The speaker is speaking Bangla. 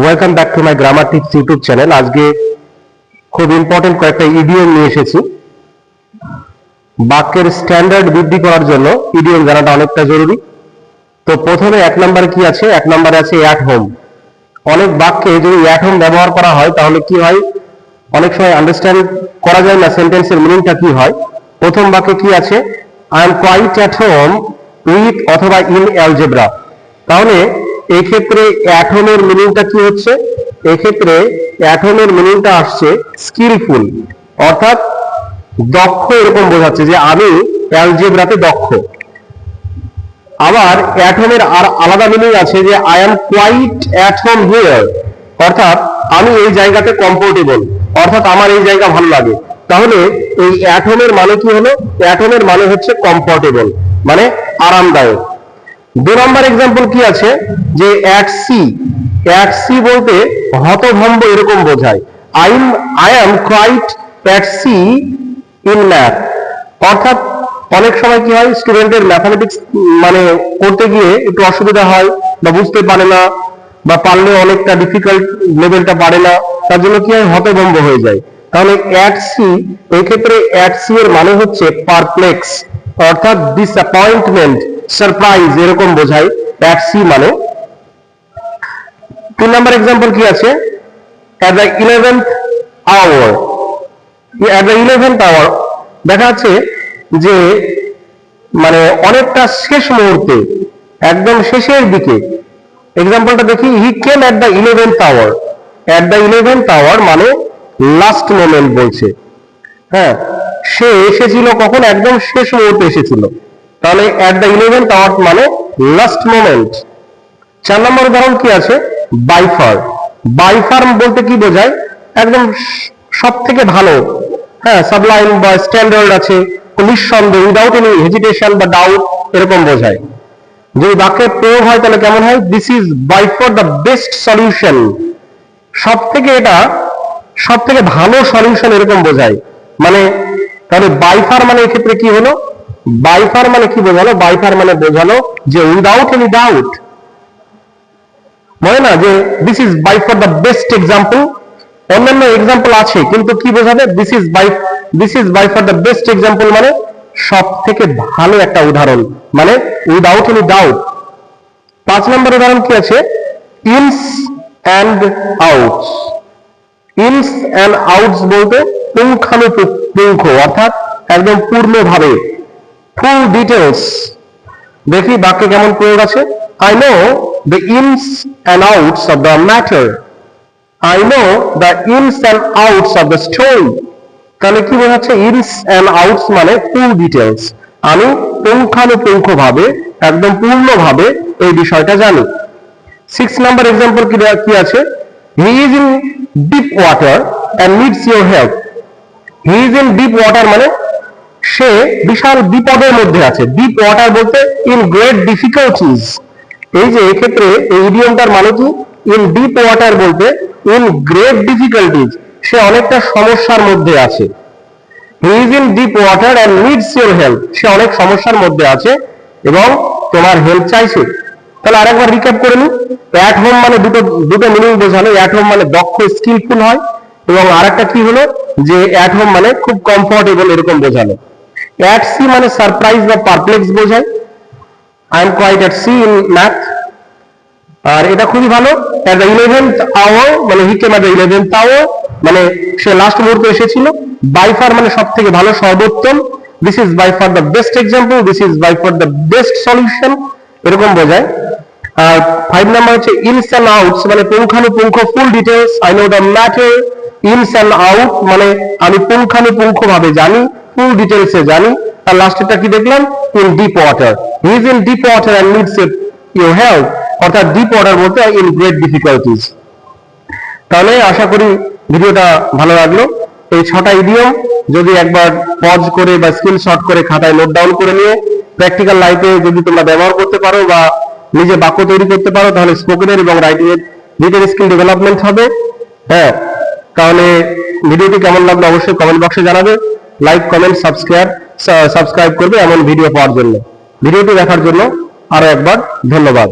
Welcome back to my grammar tips YouTube channel আজকে খুব ইম্পর্টেন্ট কয়েকটা ইডিয়ম নিয়ে এসেছি। বাক্যের স্ট্যান্ডার্ড বৃদ্ধি করার জন্য ইডিয়ম জানাটা অনেকটা জরুরি। তো প্রথমে এক নম্বরে কি আছে? এক নম্বরে আছে অ্যাট হোম অনেক বাক্যে যদি অ্যাট হোম ব্যবহার করা হয়, তাহলে কি হয়? অনেক সময় আন্ডারস্ট্যান্ড করা যায় না সেন্টেন্সের মিনিংটা কি হয়? প্রথম বাক্যে কি আছে? I am quite at home with অথবা ইন অ্যালজেব্রা তাহলে এই ক্ষেত্রে অ্যাটমের মিনিংটা কি হচ্ছে? এক্ষেত্রে অ্যাটমের মিনিংটা আসছে স্কিলফুল অর্থাৎ দক্ষ এরকম বোঝাচ্ছে যে আমি অ্যালজেব্রাতে দক্ষ। আবার অ্যাটমের আর আলাদা মিনিং আছে যে I am quite at home here অর্থাৎ আমি এই জায়গাতে কমফোর্টেবল অর্থাৎ আমার এই জায়গা ভালো লাগে। তাহলে এই অ্যাটমের মানে কি হলো? অ্যাটমের মানে হচ্ছে কমফোর্টেবল মানে আরামদায়ক। দু নম্বর এক্সাম্পল কি আছে? যে অ্যাট সি অ্যাট সি বলতে হতভম্ব এরকম বোঝায়। I I am quite at sea in math অর্থাৎ অনেক সময় কি হয় স্টুডেন্টের ম্যাথামেটিক্স মানে করতে গিয়ে একটু অসুবিধা হয় বা বুঝতে পারে না বা পারলে অনেকটা ডিফিকাল্ট লেভেলটা পারে না, তার জন্য কি হয়, হতভম্ব হয়ে যায়। তাহলে অ্যাট সি এই ক্ষেত্রে অ্যাট সি এর মানে হচ্ছে পারপ্লেক্স অর্থাৎ ডিসঅ্যাপয়েন্টমেন্ট সারপ্রাইজ এরকম বোঝায়। অ্যাট সি মানে। তিন নম্বর এক্সাম্পল কি আছে? At the eleventh hour at the eleventh hour দেখা যাচ্ছে যে মানে অনেকটা শেষ মুহূর্তে, একদম শেষের দিকে এক্সাম্পলটা দেখি he came at the eleventh hour at the eleventh hour মানে লাস্ট মোমেন্ট বলছে। হ্যাঁ সে এসেছিল কখন? একদম শেষ মুহূর্তে এসেছিল। তাহলে অ্যাট দ্য ইলেভেন্থ আওয়ার মানে লাস্ট মোমেন্ট চার নম্বর উদাহরণ কি আছে? বাইফার বাইফার বলতে কি বোঝায়? একদম সব থেকে ভালো। হ্যাঁ সাবলাইন বা স্ট্যান্ডার্ড আছে। নিঃসন্দেহ উইদাউট এনি হেজিটেশন বা ডাউট এরকম বোঝায়। যদি বাক্যের প্রয়োগ হয়, তাহলে কেমন হয়? This is by for the best solution সব থেকে এটা সব থেকে ভালো সলিউশন এরকম বোঝায়। মানে তাহলে বাইফার মানে এক্ষেত্রে কি হলো? বাইফার মানে কি বোঝালো? বাইফার মানে বোঝালো যে উইদাউট এনি ডাউট বলে না যে this is by for the best example অন্যান্য এক্সাম্পল আছে, কিন্তু কি বোঝাবে? This is by this is by for the best example মানে সব থেকে ভালো একটা উদাহরণ মানে উইদাউট এনি ডাউট পাঁচ নম্বর উদাহরণ কি আছে? Ins and outs ins and outs বলতে পুঙ্খানুপুঙ্খ, অর্থাৎ একদম পূর্ণভাবে। ফুল ডিটেলস দেখি বাক্যে কেমন প্রয়োগ আছে? I know the ins and outs of the matter I know the ins and outs of the story তাহলে কি বোঝাচ্ছে? ইনস অ্যান্ড আউটস মানে ফুল ডিটেলস আমি পুঙ্খানুপুঙ্খ ভাবে একদম পূর্ণভাবে এই বিষয়টা জানি। সিক্স নাম্বার এক্সাম্পল কি কি আছে? He is in deep water and needs your help he is in deep water মানে সে বিশাল বিপদের মধ্যে আছে। ডিপ ওয়াটার বলতে ইন গ্রেট ডিফিকাল্টিজ এই যে এক্ষেত্রে এই ইডিয়মটার মানে কি? ইন ডিপ ওয়াটার বলতে ইন গ্রেট ডিফিকাল্টিজ সে অনেকটা সমস্যার মধ্যে আছে। He is in deep water and needs your help সে অনেক সমস্যার মধ্যে আছে এবং তোমার হেল্প চাইছে। তাহলে আরেকবার রিক্যাপ করে নি অ্যাট হোম মানে দুটো দুটো মিনিং বোঝালো। অ্যাট হোম মানে দক্ষ স্কিলফুল হয়। এবং আরেকটা কি হলো? যে অ্যাট হোম মানে খুব কমফোর্টেবল এরকম বোঝালো। অ্যাট সি মানে সারপ্রাইজ বা পারপ্লেক্স বোঝায়। I am quite at sea in math আর এটা খুবই ভালো। অ্যাট দ্য ইলেভেন্থ আওয়ার মানে he came at the eleventh hour মানে সে লাস্ট মুহূর্তে এসেছিল। বাই ফার মানে সব থেকে ভালো, সর্বোত্তম। This is by far the best example this is by for the best solution এরকম বোঝায়। আর ফাইভ নাম্বার হচ্ছে ইনস অ্যান্ড আউটস মানে পুঙ্খানুপুঙ্খ full details I know the matter ins and out মানে আমি পুঙ্খানুপুঙ্খ ভাবে জানি। ফুল ডিটেলসে জানি আর লাস্টেরটা কি দেখলাম? In deep water he is in deep water and needs your help অর্থাৎ ডিপ ওয়াটার বলতে ইন গ্রেট ডিফিকাল্টিজ তাহলে আশা করি ভিডিওটা ভালো লাগল। এই ছটা ইডিয়ম যদি একবার পজ করে বা স্ক্রিনশট করে খাতায় নোট ডাউন করে নিয়ে প্র্যাকটিক্যাল লাইফে যদি তোমরা ব্যবহার করতে পারো বা নিজে বাক্য তৈরি করতে পারো, তাহলে স্পোকেনের এবং রাইটিং এর রিটেন স্কিল ডেভেলপমেন্ট হবে। হ্যাঁ তাহলে ভিডিওটি কেমন লাগল অবশ্যই কমেন্ট বক্সে জানাবে। লাইক কমেন্ট সাবস্ক্রাইব সাবস্ক্রাইব করবে এমন ভিডিও পাওয়ার জন্য। ভিডিওটি দেখার জন্য আরও একবার ধন্যবাদ।